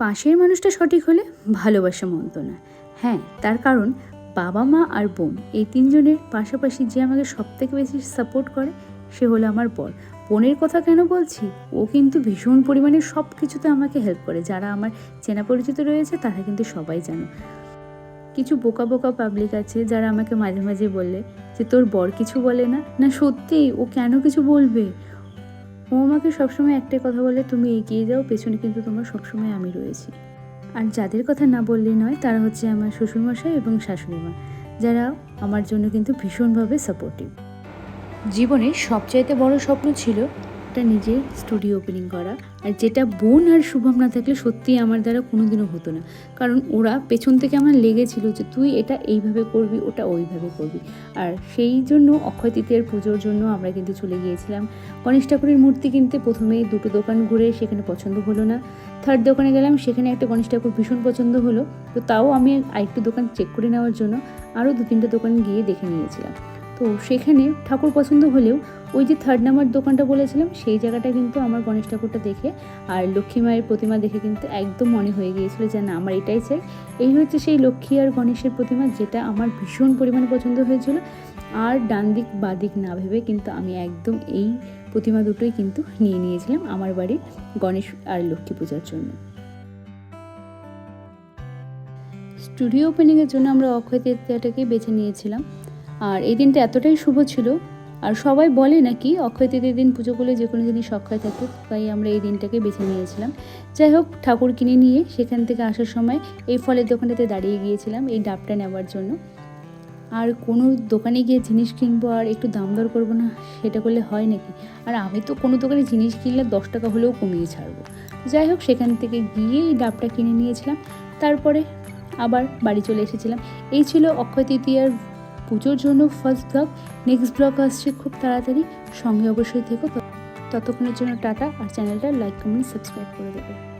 পাশের মানুষটা সঠিক হলে ভালোবাসা মন্দ না। হ্যাঁ তার কারণ বাবা মা আর বোন, এই তিনজনের পাশাপাশি যে আমাকে সব থেকে বেশি সাপোর্ট করে সে হলো আমার বর। বোনের কথা কেন বলছি? ও কিন্তু ভীষণ পরিমাণে সব কিছুতে আমাকে হেল্প করে। যারা আমার চেনা পরিচিত রয়েছে, তারা কিন্তু সবাই জানো। কিছু বোকা বোকা পাবলিক আছে যারা আমাকে মাঝে মাঝে বললে যে, তোর বর কিছু বলে না? না সত্যি ও কেন কিছু বলবে? ও আমাকে সবসময় একটাই কথা বলে, তুমি এগিয়ে যাও, পেছনে কিন্তু তোমার সবসময় আমি রয়েছি। আর যাদের কথা না বললেই নয়, তারা হচ্ছে আমার শ্বশুরমশাই এবং শাশুড়িমা, যারা আমার জন্য কিন্তু ভীষণভাবে সাপোর্টিভ জীবনের সবচাইতে বড় স্বপ্ন ছিল একটা নিজের স্টুডিও ওপেনিং করা। আর যেটা বোন আর শুভম না থাকলে সত্যিই আমার দ্বারা কোনোদিনও হতো না। কারণ ওরা পেছন থেকে আমার লেগেছিল যে তুই এটা এইভাবে করবি, ওটা ওইভাবে করবি। আর সেই জন্য অক্ষয় তৃতীয়ার পুজোর জন্য আমরা কিন্তু চলে গিয়েছিলাম। গণেশ ঠাকুরের মূর্তি কিনতে প্রথমে দুটো দোকান ঘুরে সেখানে পছন্দ হলো না। থার্ড দোকানে গেলাম, সেখানে একটা গণেশ ঠাকুর ভীষণ পছন্দ হলো। তো তাও আমি আরেকটু দোকান চেক করে নেওয়ার জন্য আরও দু তিনটে দোকান গিয়ে দেখে নিয়েছিলাম। তো সেখানে ঠাকুর পছন্দ হলেও ওই যে থার্ড নাম্বার দোকানটা বলেছিলাম, সেই জায়গাটা কিন্তু আমার গণেশ ঠাকুরটা দেখে আর লক্ষ্মী মায়ের প্রতিমা দেখে কিন্তু একদম মনে হয়ে গিয়েছিল যে না, আমার এটাই চাই। এই হচ্ছে সেই লক্ষ্মী আর গণেশের প্রতিমা যেটা আমার ভীষণ পরিমাণে পছন্দ হয়েছিল। আর ডান দিক, বা দিক না ভেবে কিন্তু আমি একদম এই প্রতিমা দুটোই কিন্তু নিয়ে নিয়েছিলাম আমার বাড়ির গণেশ আর লক্ষ্মী পূজার জন্য। স্টুডিও ওপেনিংয়ের জন্য আমরা অক্ষয় তৃতীয়াটাকেই বেছে নিয়েছিলাম। আর এই দিনটা এতটাই শুভ ছিল। আর সবাই বলে নাকি অক্ষয় তৃতীয় দিন পুজো করলে যে কোনো জিনিস অক্ষয় থাকে তাই আমরা এই দিনটাকে বেছে নিয়েছিলাম। যাই হোক, ঠাকুর কিনে নিয়ে সেখান থেকে আসার সময় এই ফলের দোকানটাতে দাঁড়িয়ে গিয়েছিলাম এই ডাবটা নেওয়ার জন্য। আর কোনো দোকানে গিয়ে জিনিস কিনবো আর একটু দাম দর করব না, সেটা করলে হয় নাকি? আর আমি তো কোনো দোকানে জিনিস কিনলে দশ টাকা হলেও কমিয়ে ছাড়বো। যাই হোক, সেখান থেকে গিয়ে এই ডাবটা কিনে নিয়েছিলাম। তারপরে আবার বাড়ি চলে এসেছিলাম। এই ছিল অক্ষয় তৃতীয়ার পুজোর জন্য ফার্স্ট ব্লগ নেক্সট ব্লগ আসছে। খুব তাড়াতাড়ি সঙ্গে অবশ্যই থেকো। ততক্ষণের জন্য টাটা। আর চ্যানেলটা লাইক কমেন্ট সাবস্ক্রাইব করে দেবে।